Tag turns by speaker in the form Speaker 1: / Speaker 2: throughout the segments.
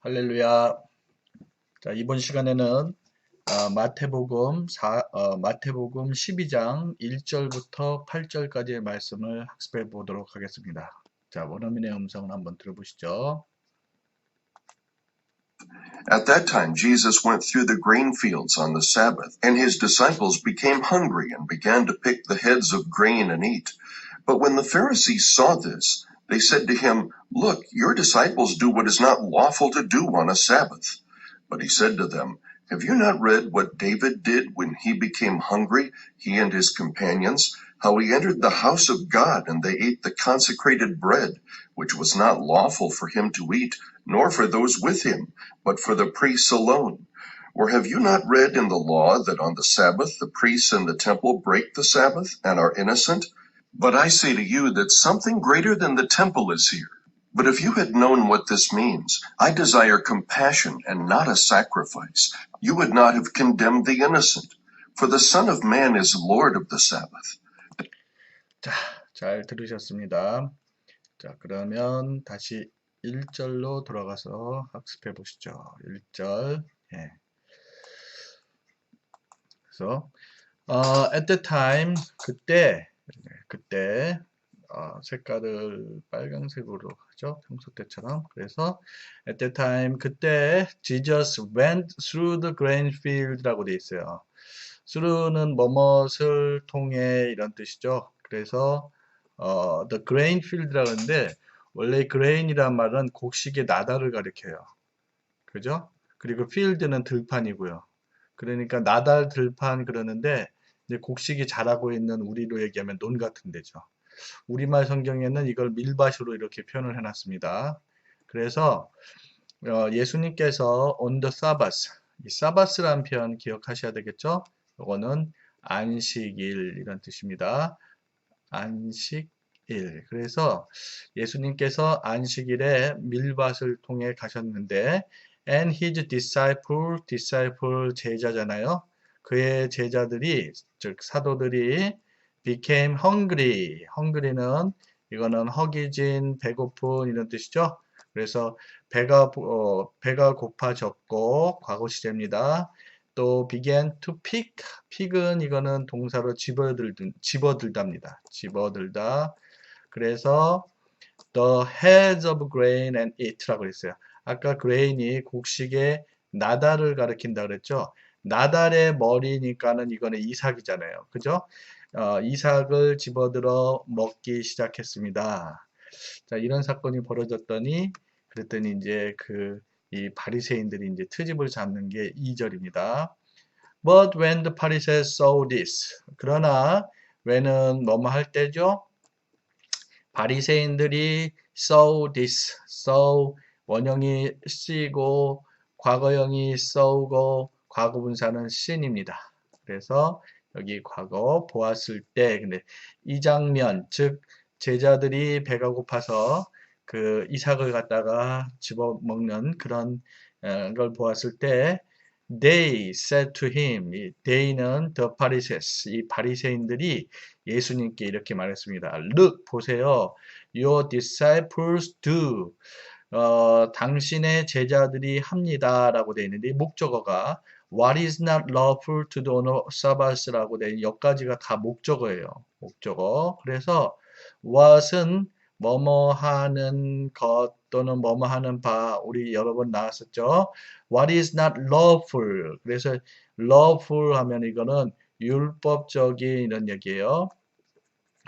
Speaker 1: 할렐루야. 자, 이번 시간에는 어, 마태복음 4, 어, 마태복음 12장 1절부터 8절까지의 말씀을 학습해 보도록 하겠습니다. 자, 원어민의 음성을 한번 들어보시죠.
Speaker 2: At that time, Jesus went through the grain fields on the Sabbath, and his disciples became hungry and began to pick the heads of grain and eat. But when the Pharisees saw this, they said to him, Look, your disciples do what is not lawful to do on a Sabbath. But he said to them, Have you not read what David did when he became hungry, he and his companions? How he entered the house of God, and they ate the consecrated bread, which was not lawful for him to eat, nor for those with him, but for the priests alone. Or have you not read in the law that on the Sabbath the priests in the temple break the Sabbath and are innocent? But I say to you that something greater than the temple is here. But if you had known what this means, I desire compassion and not a sacrifice, you would not have condemned the innocent. For the Son of Man is Lord of the Sabbath.
Speaker 1: 자, 잘 들으셨습니다. 자, 그러면 다시 1절로 돌아가서 학습해 보시죠. 1절. 예. 그래서 어, at the time 그때 네, 그때 어, 색깔을 빨강색으로 하죠. 평소 때처럼. 그래서 at the time 그때 Jesus went through the grain field라고 돼 있어요. through는 뭐뭇을 통해 이런 뜻이죠. 그래서 어, the grain field라고 하는데 원래 grain이란 말은 곡식의 나달을 가리켜요. 그죠? 그리고 field는 들판이고요. 그러니까 나달 들판 그러는데 이제 곡식이 자라고 있는 우리로 얘기하면 논 같은 데죠. 우리말 성경에는 이걸 밀밭으로 이렇게 표현을 해놨습니다. 그래서 어, 예수님께서 on the Sabbath, 이 사바스라는 표현 기억하셔야 되겠죠? 이거는 안식일 이런 뜻입니다. 안식일. 그래서 예수님께서 안식일에 밀밭을 통해 가셨는데 and his disciple, disciple 제자잖아요. 그의 제자들이 즉 사도들이 became hungry. hungry는 이거는 허기진, 배고픈 이런 뜻이죠. 그래서 배가 어, 배가 고파졌고 과거 시제입니다. 또 began to pick. pick은 이거는 동사로 집어들 집어들답니다. 집어들다. 그래서 the heads of grain and eat라고 그랬어요. 아까 grain이 곡식의 나달을 가리킨다 그랬죠. 나달의 머리니까는 이거는 이삭이잖아요. 그죠? 어, 이삭을 집어들어 먹기 시작했습니다. 자, 이런 사건이 벌어졌더니 그랬더니 이제 그 이 바리새인들이 이제 트집을 잡는 게 2절입니다. But when the Pharisees saw this. 그러나 when은 뭐뭐 할 때죠? 바리새인들이 saw this. saw 원형이 쓰이고 과거형이 saw고 과거 분사는 sin입니다. 그래서 여기 과거 보았을 때 근데 이 장면 즉 제자들이 배가 고파서 그 이삭을 갖다가 집어 먹는 그런 걸 보았을 때 they said to him 이 they는 the Pharisees 이 바리새인들이 예수님께 이렇게 말했습니다. look 보세요. your disciples do 어, 당신의 제자들이 합니다라고 되어 있는데 목적어가 what is not lawful to do on Sabbath라고 된 여기까지가 다 목적어예요. 목적어. 그래서 what은 뭐뭐 하는 것 또는 뭐뭐 하는 바 우리 여러 번 나왔었죠. what is not lawful. 그래서 lawful 하면 이거는 율법적인 이런 얘기예요.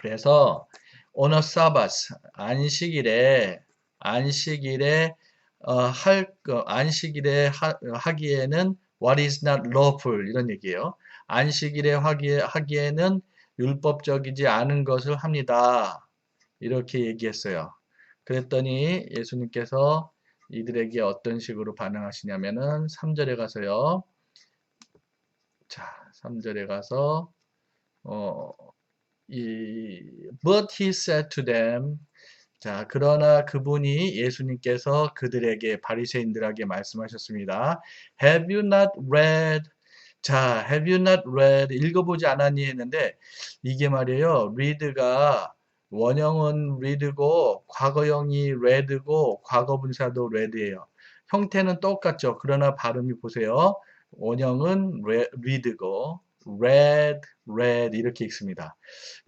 Speaker 1: 그래서 on a Sabbath 안식일에 안식일에 어, 할 어, 안식일에 하, 하기에는 what is not lawful 이런 얘기예요. 안식일에 하기에, 하기에는 율법적이지 않은 것을 합니다. 이렇게 얘기했어요. 그랬더니 예수님께서 이들에게 어떤 식으로 반응하시냐면은 3절에 가서요. 자, 3절에 가서 어, 이 but he said to them 자, 그러나 그분이 예수님께서 그들에게 바리새인들에게 말씀하셨습니다. Have you not read? 자, have you not read? 읽어보지 않았니 했는데 이게 말이에요. read가 원형은 read고 과거형이 read고 과거 분사도 read예요. 형태는 똑같죠. 그러나 발음이 보세요. 원형은 read고 read, read 이렇게 읽습니다.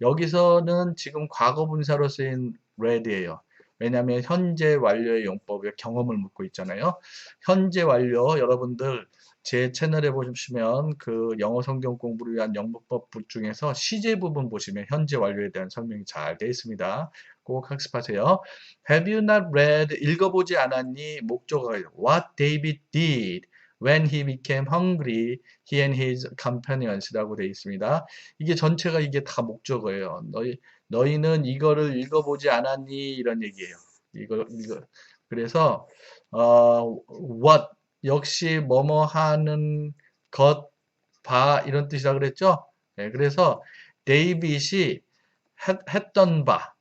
Speaker 1: 여기서는 지금 과거 분사로 쓰인 read예요. 왜냐하면 현재 완료의 용법에 경험을 묻고 있잖아요. 현재 완료 여러분들 제 채널에 보시면 그 영어 성경 공부를 위한 영문법 중에서 시제 부분 보시면 현재 완료에 대한 설명이 잘 되어 있습니다. 꼭 학습하세요. Have you not read? 읽어보지 않았니? 목적어가 What David did when he became hungry, he and his companions라고 되어 있습니다. 이게 전체가 이게 다 목적어예요. 너희 너희는 이거를 읽어보지 않았니? 이런 얘기예요. 이거 이거 그래서 어, what 역시 뭐뭐 하는 것, 바 이런 뜻이라 그랬죠. 네, 그래서 데이빗이 했, 했던 바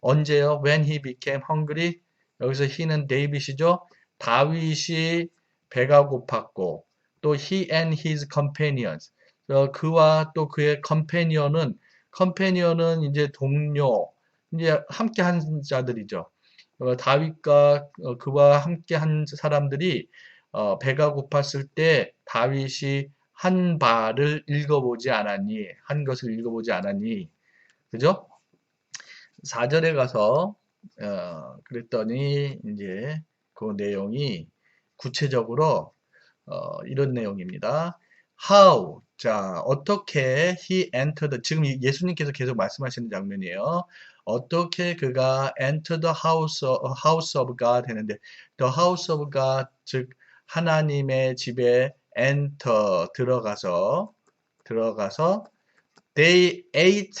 Speaker 1: 언제요? When he became hungry 여기서 he는 데이빗이죠. 다윗이 배가 고팠고 또 he and his companions 어, 그와 또 그의 companion은 companion은 이제 동료 이제 함께 한 자들이죠. 어, 다윗과 어, 그와 함께 한 사람들이 어, 배가 고팠을 때 다윗이 한 바를 읽어보지 않았니? 한 것을 읽어보지 않았니? 그죠? 4절에 가서 어, 그랬더니 이제 그 내용이 구체적으로 어, 이런 내용입니다. How 자 어떻게 he entered 지금 예수님께서 계속 말씀하시는 장면이에요. 어떻게 그가 enter the house of, house of God 했는데 the house of God 즉 하나님의 집에 enter 들어가서 들어가서 they ate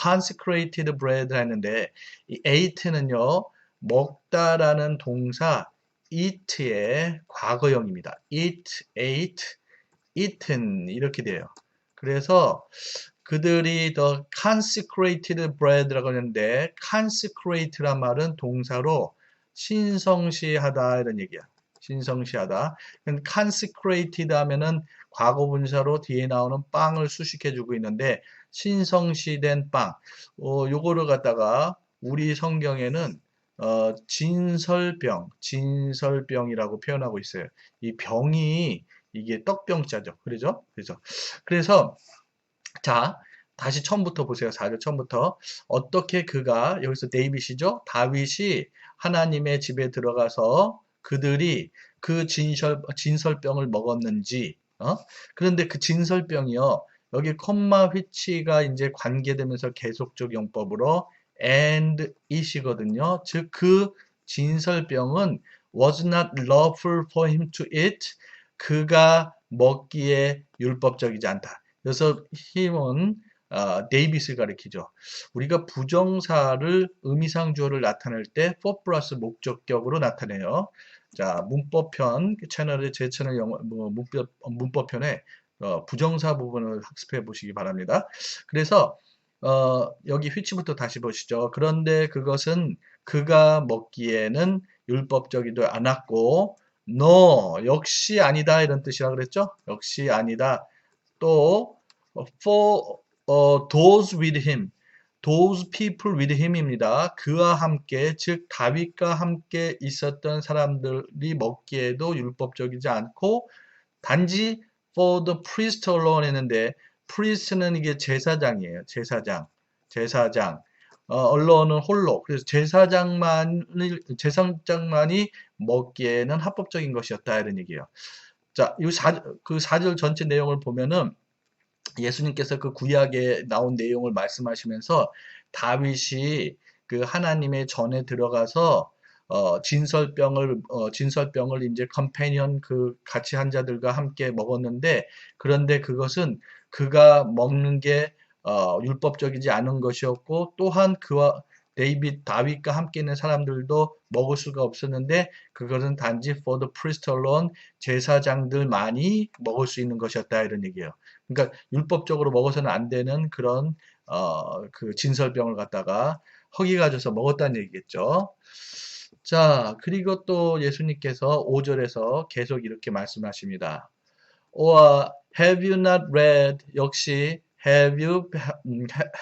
Speaker 1: consecrated bread 했는데 이 ate는요 먹다라는 동사 eat의 과거형입니다. eat, ate, eaten 이렇게 돼요. 그래서 그들이 the consecrated bread라고 하는데 consecrate란 말은 동사로 신성시하다 이런 얘기야. 신성시하다. consecrated 하면은 과거 분사로 뒤에 나오는 빵을 수식해 주고 있는데 신성시된 빵. 어, 요거를 갖다가 우리 성경에는 어, 진설병, 진설병이라고 표현하고 있어요. 이 병이 이게 떡병자죠. 그러죠? 그죠? 그래서 자, 다시 처음부터 보세요. 4절 처음부터. 어떻게 그가 여기서 데이빗이죠? 다윗이 하나님의 집에 들어가서 그들이 그 진설, 진설병을 먹었는지, 어? 그런데 그 진설병이요, 여기 콤마 휘치가 이제 관계되면서 계속적 용법으로 and it이거든요. 즉, 그 진설병은 was not lawful for him to eat. 그가 먹기에 율법적이지 않다. 그래서 힘은 어, 데이빗을 가리키죠. 우리가 부정사를 의미상주어를 나타낼 때 for 플러스 목적격으로 나타내요. 자, 문법편 채널에 제 채널 영어 뭐 문법 문법편에 어, 부정사 부분을 학습해 보시기 바랍니다. 그래서 어, 여기 휘치부터 다시 보시죠. 그런데 그것은 그가 먹기에는 율법적이도 않았고 no 역시 아니다 이런 뜻이라 그랬죠. 역시 아니다. 또 for uh, those with him those people with him입니다. 그와 함께 즉 다윗과 함께 있었던 사람들이 먹기에도 율법적이지 않고 단지 for the priest alone 했는데 priest는 이게 제사장이에요. 제사장. 제사장. 어, 언론은 홀로. 그래서 제사장만 제사장만이 먹기에는 합법적인 것이었다 이런 얘기예요. 자, 이 사, 그 4절 전체 내용을 보면은 예수님께서 그 구약에 나온 내용을 말씀하시면서 다윗이 그 하나님의 전에 들어가서 어, 진설병을 어, 진설병을 이제 컴패니언 그 같이 한 자들과 함께 먹었는데 그런데 그것은 그가 먹는 게 어, 율법적이지 않은 것이었고 또한 그와 데이빗 다윗과 함께 있는 사람들도 먹을 수가 없었는데 그것은 단지 for the priest alone 제사장들만이 먹을 수 있는 것이었다 이런 얘기예요. 그러니까 율법적으로 먹어서는 안 되는 그런 어, 그 진설병을 갖다가 허기 가 져서 먹었다는 얘기겠죠. 자, 그리고 또 예수님께서 5절에서 계속 이렇게 말씀하십니다. Or have you not read 역시 have you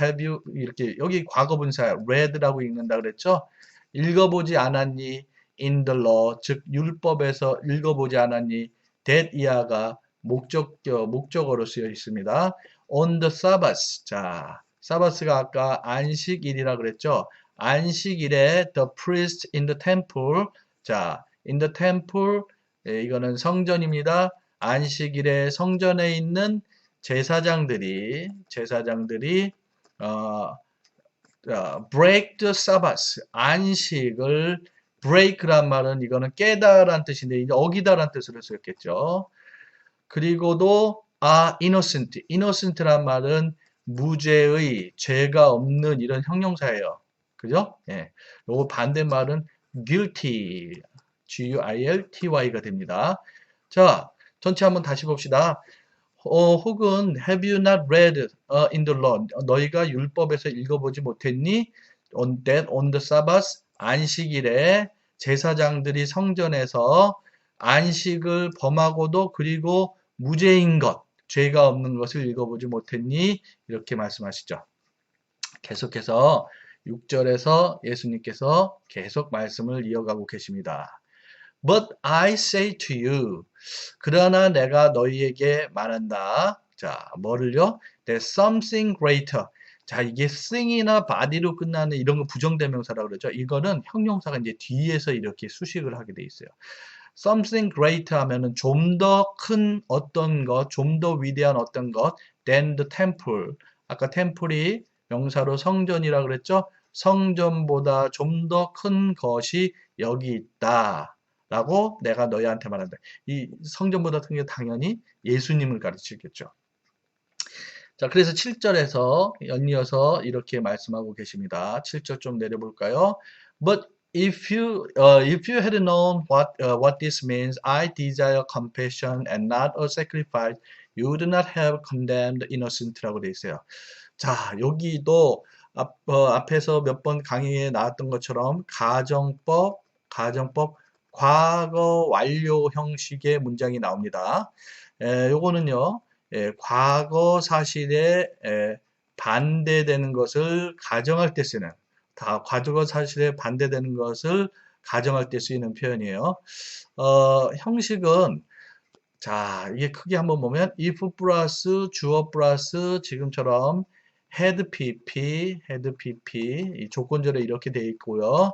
Speaker 1: have you 이렇게 여기 과거 분사 read라고 읽는다 그랬죠? 읽어보지 않았니? in the law 즉 율법에서 읽어보지 않았니 that 이하가 목적 어, 목적어로 쓰여 있습니다. on the Sabbath 자 사바스가 아까 안식일이라 그랬죠. 안식일에 the priest in the temple 자 in the temple 예, 이거는 성전입니다. 안식일에 성전에 있는 제사장들이 제사장들이 어, 어, break the Sabbath 안식을 break란 말은 이거는 깨다란 뜻인데 어기다란 뜻으로 쓰였겠죠. 그리고도 아 innocent innocent란 말은 무죄의 죄가 없는 이런 형용사예요. 그죠? 예. 요거 반대말은 guilty G-U-I-L-T-Y가 됩니다. 자, 전체 한번 다시 봅시다. 어, 혹은 have you not read uh, in the law? 너희가 율법에서 읽어보지 못했니? On that on the Sabbath 안식일에 제사장들이 성전에서 안식을 범하고도 그리고 무죄인 것, 죄가 없는 것을 읽어보지 못했니? 이렇게 말씀하시죠. 계속해서 6절에서 예수님께서 계속 말씀을 이어가고 계십니다. But I say to you. 그러나 내가 너희에게 말한다. 자, 뭐를요? There's something greater. 자, 이게 thing이나 body로 끝나는 이런 거 부정대명사라고 그러죠. 이거는 형용사가 이제 뒤에서 이렇게 수식을 하게 돼 있어요. something greater 하면은 좀 더 큰 어떤 것, 좀 더 위대한 어떤 것 than the temple. 아까 템플이 명사로 성전이라 그랬죠. 성전보다 좀 더 큰 것이 여기 있다. 라고 내가 너희한테 말한다. 이 성전보다 큰게 당연히 예수님을 가르치겠죠. 자, 그래서 7절에서 연이어서 이렇게 말씀하고 계십니다. 7절 좀 내려볼까요? But if you uh, if you had known what uh, what this means, I desire compassion and not a sacrifice, you would not have condemned innocent라고 돼 있어요. 자, 여기도 앞, 어, 앞에서 몇 번 강의에 나왔던 것처럼 가정법, 가정법 과거 완료 형식의 문장이 나옵니다. 에, 요거는요, 에, 과거 사실에 에, 반대되는 것을 가정할 때 쓰는, 다 과거 사실에 반대되는 것을 가정할 때 쓰이는 표현이에요. 어, 형식은 자, 이게 크게 한번 보면 if 플러스 주어 플러스 지금처럼 had pp, had pp 이 조건절에 이렇게 돼 있고요.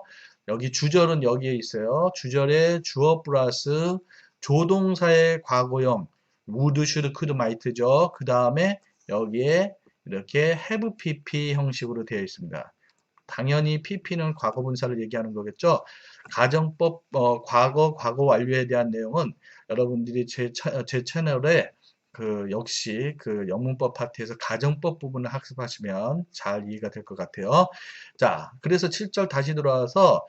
Speaker 1: 여기 주절은 여기에 있어요. 주절에 주어 플러스 조동사의 과거형 would, should, could, might죠. 그 다음에 여기에 이렇게 have pp 형식으로 되어 있습니다. 당연히 pp는 과거 분사를 얘기하는 거겠죠. 가정법 어, 과거 과거 완료에 대한 내용은 여러분들이 제, 차, 제 채널에 그 역시 그 영문법 파트에서 가정법 부분을 학습하시면 잘 이해가 될 것 같아요. 자, 그래서 7절 다시 돌아와서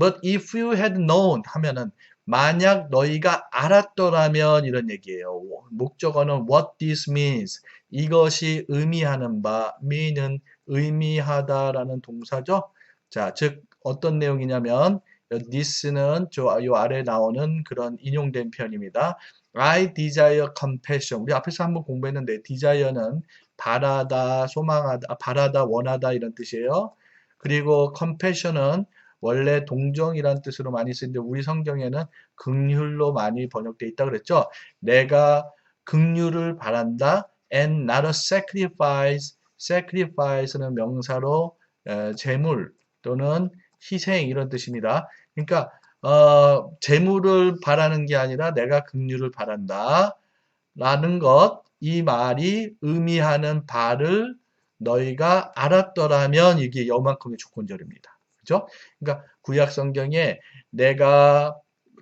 Speaker 1: but if you had known 하면은 만약 너희가 알았더라면 이런 얘기예요. 목적어는 what this means 이것이 의미하는 바 mean은 의미하다라는 동사죠. 자, 즉 어떤 내용이냐면 this는 저요 아래 나오는 그런 인용된 표현입니다. I desire compassion. 우리 앞에서 한번 공부했는데 desire는 바라다, 소망하다, 바라다, 원하다 이런 뜻이에요. 그리고 compassion은 원래 동정이란 뜻으로 많이 쓰는데 우리 성경에는 극률로 많이 번역되어 있다 그랬죠. 내가 극률을 바란다 and not a sacrifice. sacrifice는 명사로 에, 제물 또는 희생 이런 뜻입니다. 그러니까 어, 재물을 바라는 게 아니라 내가 긍휼을 바란다. 라는 것, 이 말이 의미하는 바를 너희가 알았더라면 이게 요만큼의 조건절입니다. 그죠? 그러니까 구약 성경에 내가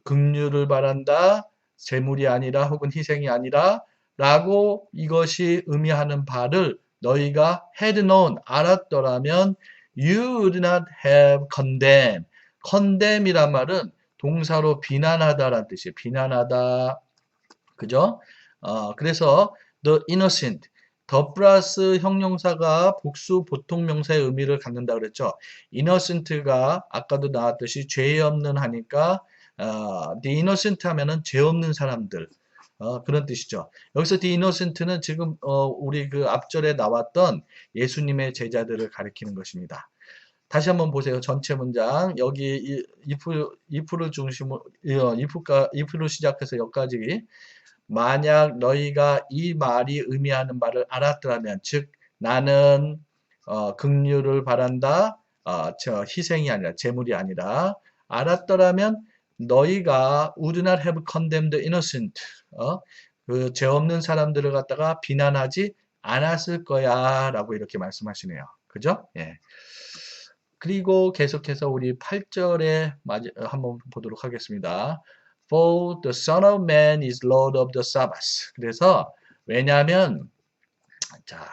Speaker 1: 긍휼을 바란다, 재물이 아니라 혹은 희생이 아니라 라고 이것이 의미하는 바를 너희가 had known, 알았더라면 you would not have condemned. Condemn이란 말은 동사로 비난하다라는 뜻이에요. 비난하다. 그죠? 어, 그래서 the innocent 더 플러스 형용사가 복수 보통 명사의 의미를 갖는다 그랬죠. innocent가 아까도 나왔듯이 죄 없는 하니까 어, the innocent 하면은 죄 없는 사람들 어, 그런 뜻이죠. 여기서 the innocent는 지금 어, 우리 그 앞절에 나왔던 예수님의 제자들을 가리키는 것입니다. 다시 한번 보세요. 전체 문장. 여기 이- if, if를 중심으로, 어, if가, if로 시작해서 여기까지. 만약 너희가 이 말이 의미하는 바를 알았더라면, 즉, 나는, 어, 긍휼을 바란다. 어, 저, 희생이 아니라, 재물이 아니라, 알았더라면, 너희가 would not have condemned innocent. 어? 그, 죄 없는 사람들을 갖다가 비난하지 않았을 거야. 라고 이렇게 말씀하시네요. 그죠? 예. 그리고 계속해서 우리 8절에 한번 보도록 하겠습니다. For the Son of Man is Lord of the Sabbath. 그래서 왜냐하면 자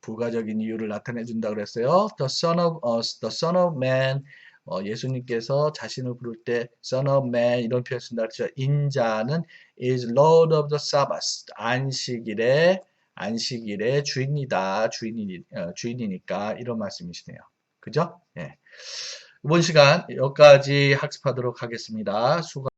Speaker 1: 부가적인 이유를 나타내 준다 그랬어요. The Son of 어, The Son of Man 어, 예수님께서 자신을 부를 때 Son of Man 이런 표현 쓴다 그랬죠. 인자는 is Lord of the Sabbath. 안식일의 안식일의 주인이다. 주인이 어, 주인이니까 이런 말씀이시네요. 그죠? 예. 이번 시간 여기까지 학습하도록 하겠습니다. 수고